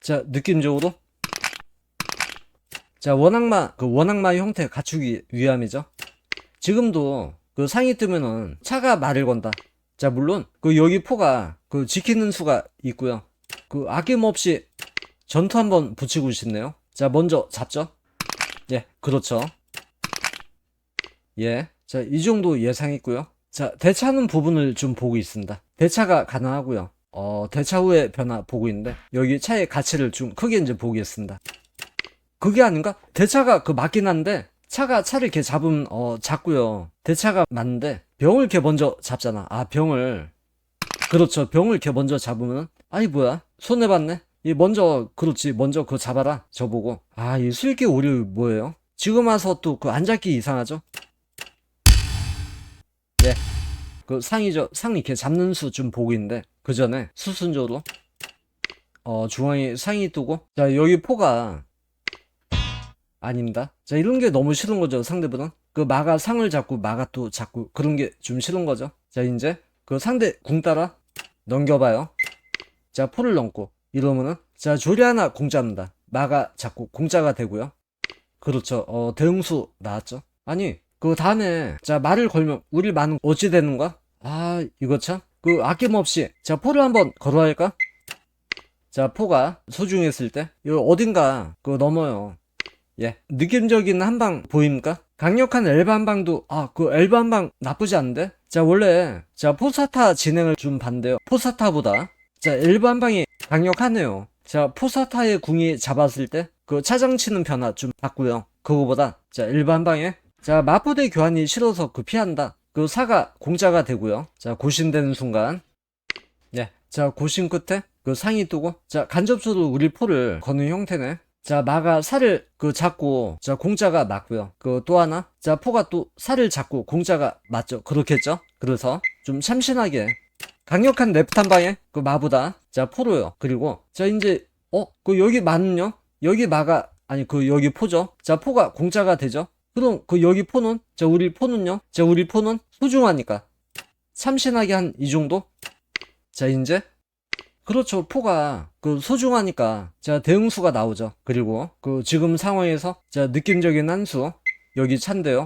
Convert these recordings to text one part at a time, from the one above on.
자, 느낌적으로. 자, 원악마, 그 원악마 형태 갖추기 위함이죠. 지금도 그 상이 뜨면은 차가 말을 건다. 자, 물론 그 여기 포가 그 지키는 수가 있고요. 그 아낌없이 전투 한번 붙이고 싶네요. 자, 먼저 잡죠. 예, 그렇죠. 예. 자, 이 정도 예상했고요. 자, 대차하는 부분을 좀 보고 있습니다. 대차가 가능하고요. 어, 대차 후의 변화 보고 있는데 여기 차의 가치를 좀 크게 이제 보겠습니다. 그게 아닌가? 대차가 그 맞긴 한데 차가 차를 이렇게 잡으면 어 작고요. 대차가 맞는데 병을 이렇게 먼저 잡잖아. 아 병을 그렇죠. 병을 이렇게 먼저 잡으면 아이 뭐야 손해 봤네. 이 먼저 그렇지 먼저 그거 잡아라 저보고 아이 술기 오류 뭐예요? 지금 와서 또 그 안 잡기 이상하죠? 예. 그 상이죠. 상 이렇게 잡는 수 좀 보고 있는데 그 전에 수순조로 어 중앙에 상이 뜨고 자 여기 포가 아닙니다. 자 이런 게 너무 싫은 거죠 상대분은 그 마가 상을 잡고 마가 또 잡고 그런 게 좀 싫은 거죠. 자 이제 그 상대 궁 따라 넘겨봐요. 자 포를 넘고 이러면은 자 조리 하나 공짜입니다. 마가 잡고 공짜가 되고요. 그렇죠. 어 대응수 나왔죠. 아니 그 다음에 자 말을 걸면 우리 마는 어찌 되는 거야? 아 이거 참 그 아낌없이 자 포를 한번 걸어야 할까? 자 포가 소중했을 때 이거 어딘가 그 넘어요. 예 느낌적인 한방 보입니까? 강력한 엘바 한 방도 아 그 엘바 한방 나쁘지 않은데? 자 원래 자 포사타 진행을 좀 봤는데요. 포사타보다 자 엘바 한 방이 강력하네요. 자 포사타의 궁이 잡았을 때 그 차장치는 변화 좀 봤고요. 그거보다 자한 방에 자 마포대 교환이 싫어서 그 피한다. 그 사가 공짜가 되고요. 자 고신되는 순간 예. 자 고신 끝에 그 상이 뜨고 자 간접수로 우리 포를 거는 형태네. 자 마가 살을 그 잡고 자 공짜가 맞고요. 그 또 하나 자 포가 또 살을 잡고 공짜가 맞죠. 그렇겠죠. 그래서 좀 참신하게 강력한 레프트 한 방에 그 마보다 자 포로요. 그리고 자 이제 어 그 여기 마는요. 여기 마가 아니 그 여기 포죠. 자 포가 공짜가 되죠. 그럼 그 여기 포는 자 우리 포는요. 자 우리 포는 소중하니까 참신하게 한 이 정도. 자 이제 그렇죠 포가 그 소중하니까 자 대응수가 나오죠. 그리고 그 지금 상황에서 자 느낌적인 한수 여기 찬데요.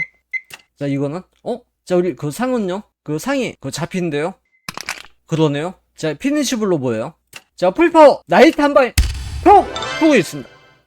자 이거는 어? 자 우리 그 상은요. 그 상이 그 잡힌데요. 그러네요. 자 피니시블로 보여요. 자 풀파워 나이트 한 방에 톡! 쏘고 있습니다.